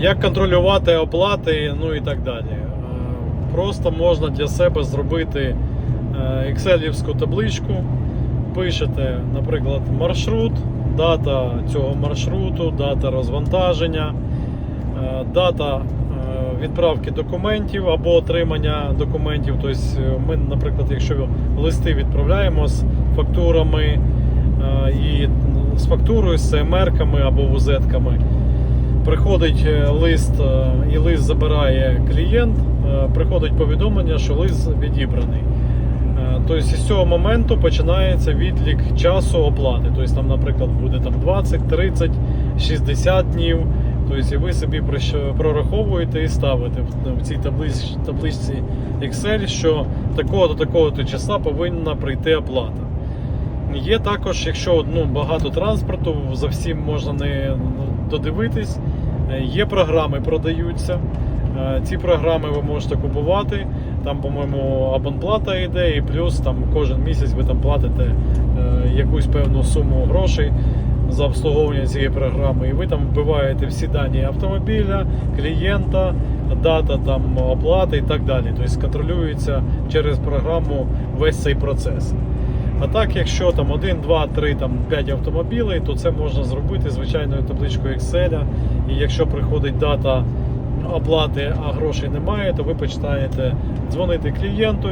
Як контролювати оплати, ну і так далі. Е, Просто можна для себе зробити е, екселівську табличку. Пишете, наприклад, маршрут, дата цього маршруту, дата розвантаження, е, дата відправки документів або отримання документів. Тобто ми, наприклад, якщо листи відправляємо з фактурами і з фактурою, з CMR-ками або вузетками, приходить е, лист е, і лист забирає клієнт, е, приходить повідомлення, що лист відібраний. Тобто з цього моменту починається відлік часу оплати. Тобто там, наприклад, буде там 20, 30, 60 днів. Тобто і ви собі прораховуєте і ставите в- цій табличці Excel, що такого до такого то числа повинна прийти оплата. Є також, якщо ну, багато транспорту, за всім можна не ну, додивитись. Е, Є програми, продаються. Е, Ці програми ви можете купувати. Там, по-моєму, абонплата йде, і плюс там кожен місяць ви там платите е, якусь певну суму грошей за обслуговування цієї програми. І ви там вбиваєте всі дані автомобіля, клієнта, дата там оплати і так далі. Тобто контролюється через програму весь цей процес. А так, якщо там 1, 2, 3, там 5 автомобілей, то це можна зробити звичайною табличкою Excel. І якщо приходить дата оплати, а грошей немає, то ви починаєте дзвонити клієнту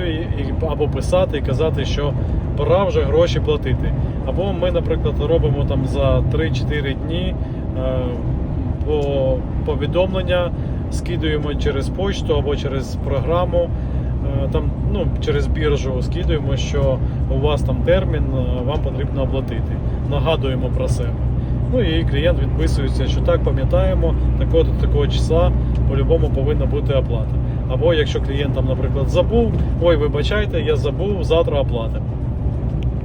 або писати і казати, що пора вже гроші платити. Або ми, наприклад, робимо там за 3-4 дні е, по повідомлення, скидуємо через почту або через програму. Е, Там, ну, через біржу скидуємо, що у вас там термін, е, вам потрібно оплатити. Нагадуємо про себе. Ну і клієнт відписується, що так пам'ятаємо, такого такого числа по-любому повинна бути оплата. Або якщо клієнт там, наприклад, забув, ой, вибачайте, я забув, завтра оплатимо.